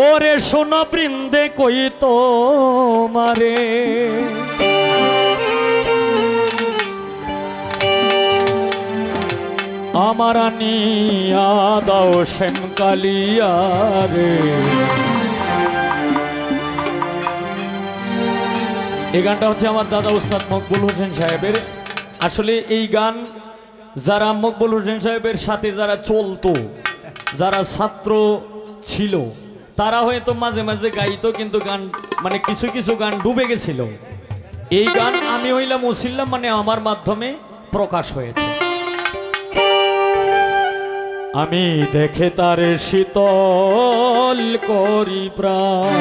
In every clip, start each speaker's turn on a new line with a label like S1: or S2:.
S1: ওরে শোনো বৃন্দে কই তো মারে আমার আনিয়া দাও শ্যাম কালিয়া রে এই গানটা হচ্ছে আমার দাদা উস্তাদ মকবুল হোসেন সাহেবের। আসলে এই গান যারা মকবুল হোসেন সাহেবের সাথে যারা চলতো, যারা ছাত্র ছিল তারা হয়তো মাঝে মাঝে গাইতো, কিন্তু গান মানে কিছু কিছু গান ডুবে গেছিল। এই গান আমি হইলাম উসিল্লাম মানে আমার মাধ্যমে প্রকাশ হয়েছে। আমি দেখে তার শীতল করি প্রাণ।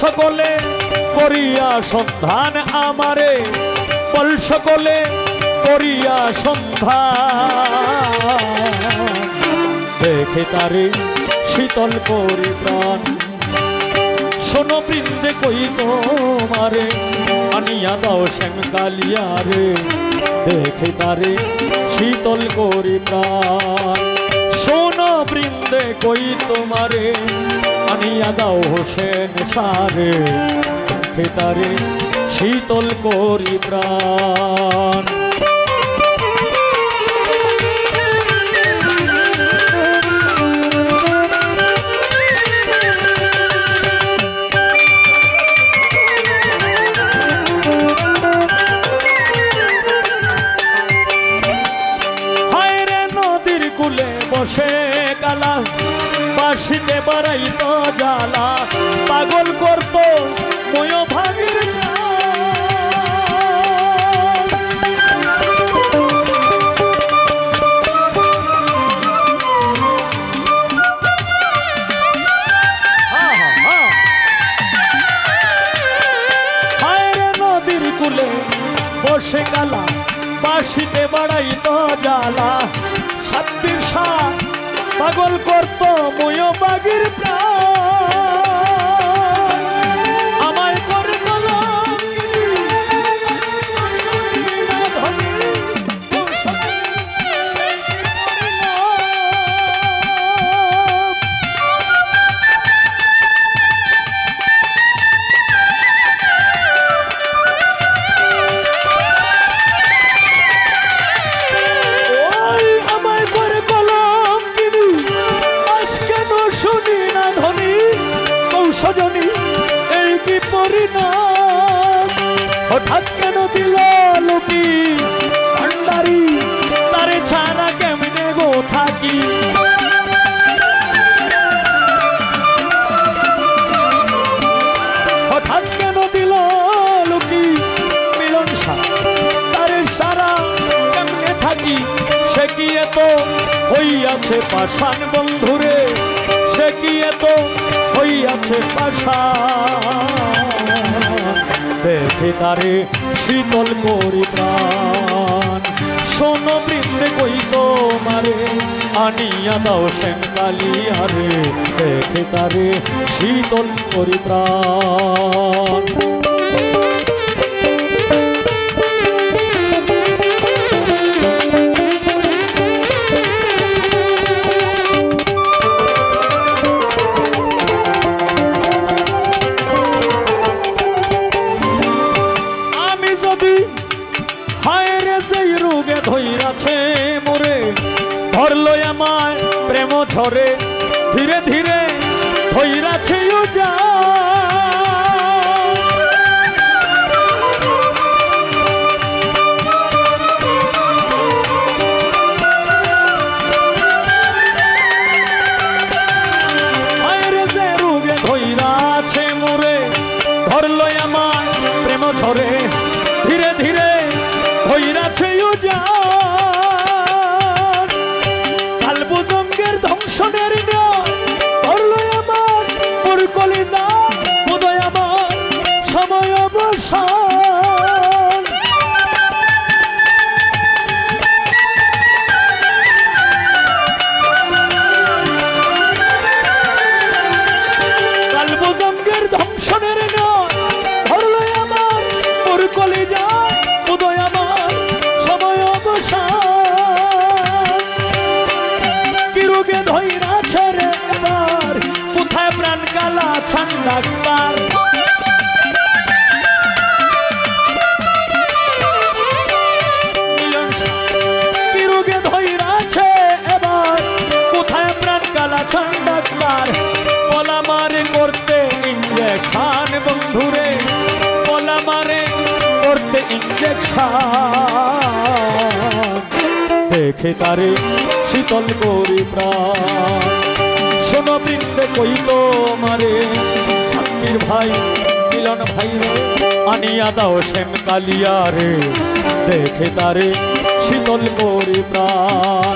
S1: সকলে করিয়া সন্ধান আমারে। বল সকলে করিয়া সন্ধান। দেখে তারে শীতল করি প্রাণ। শোনো বৃন্দে কই তোমারে, আনিয়া দাও শ্যাম কালিয়া রে। দেখে তারে শীতল করি প্রাণ। শোনো বৃন্দে কই তোমারে আনিয়া দাও হোসেন সারে। দেখে শীতল করি প্রাণ। বসে বাসিতে বাড়াই তো জ্বালা ছাত্রীর সাপ পাগল করত ময়ো বাগির প্রাণ। হইয়াছে পাষাণ বন্ধুরে, সে কি এত হইয়াছে পাষাণ? দেখে শীতল করি প্রাণ, শোনো বৃন্দে কই তোমারে আনিয়া দাও শ্যাম কালিয়ারে দেখে তারে শীতল করি প্রাণ। ধৈরাছে মোরে ধরলো আমায় প্রেম ঝরে। ধীরে ধীরে ধৈরাছে প্রেম ঝরে। ধীরে ধীরে ধৈরাছে যা দেখে তারে শীতল করি প্রাণ। শোনো বৃন্দে কই তো মারে, শান্তির ভাই, মিলন ভাই রে, আনিয়া দাও শ্যাম কালিয়া রে। দেখে তারে শীতল করি প্রাণ।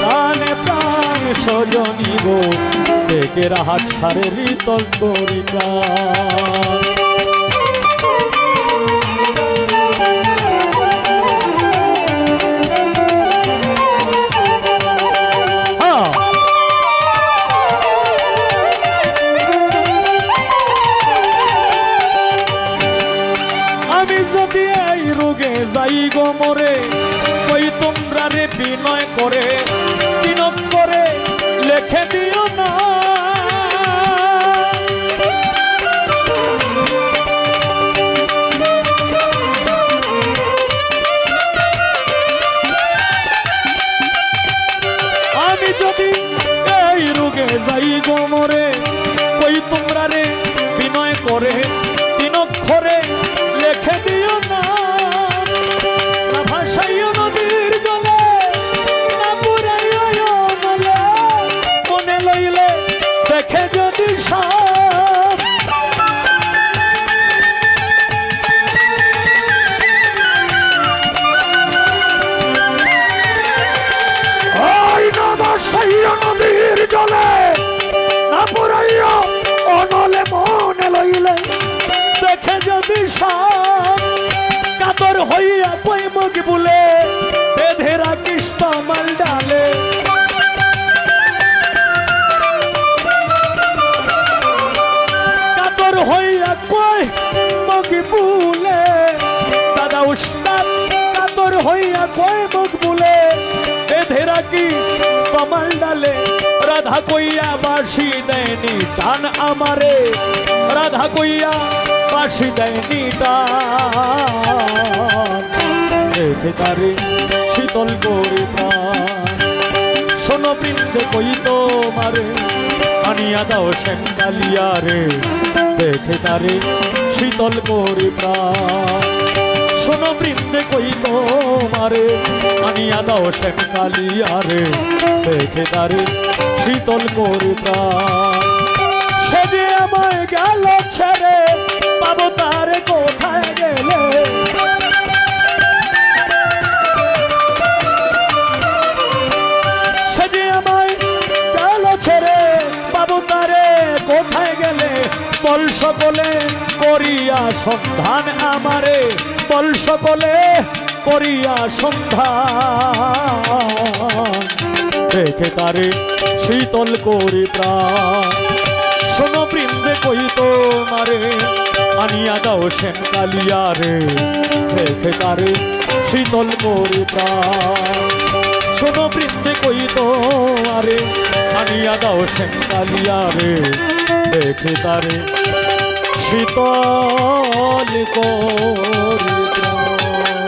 S1: প্রাণে প্রাণ সজনী গো, দেখে রাহা ছাড়ে রিতল করি প্রাণ। মরে কই তোমরা রে বিনয় করে বিনোদ করে লেখে দিও না। কই মুখ বুলে, বেঁধে রাখিস তোমার ডালে। কাতর হইয়া কই মুখ বুলে, দাদা উস্তাদ, কাতর হইয়া কই মুখ বুলে, বেঁধে রাখি তোমার ডালে। রাধা কইয়া বাসি দেয়নি টান আমারে। রাধা কইয়া বাসি দেয়নি টান। শীতল করে প্রাণ। শোনো বৃন্দে কই তো মারে আনিয়া দাও শ্যাম রে। দেখে তারে শীতল করে প্রাণ। শোনো বৃন্দে কই তো মারে, আনিয়া দাও শ্যাম কালিয়া রে দেখে তারে শীতল করে প্রাণ। সে যে আমায় গেল ছেড়ে, পাবো তারে কোথায় গেলে? গেল ছেড়ে কোথায় গেলে? বল সকলে করিয়া সন্ধান আমারে। বল সকলে করিয়া সন্ধান দেখে তারে শীতল করি প্রাণ। শোনো বৃন্দে কই তো মারে, আনিয়া দাও শ্যাম কালিয়া রে। দেখে তারে শীতল করি প্রাণ। শোনো বৃন্দে কই তো আরে আনিয়া দাও শ্যাম কালিয়া রে। দেখে তারে শীতল করি প্রাণ।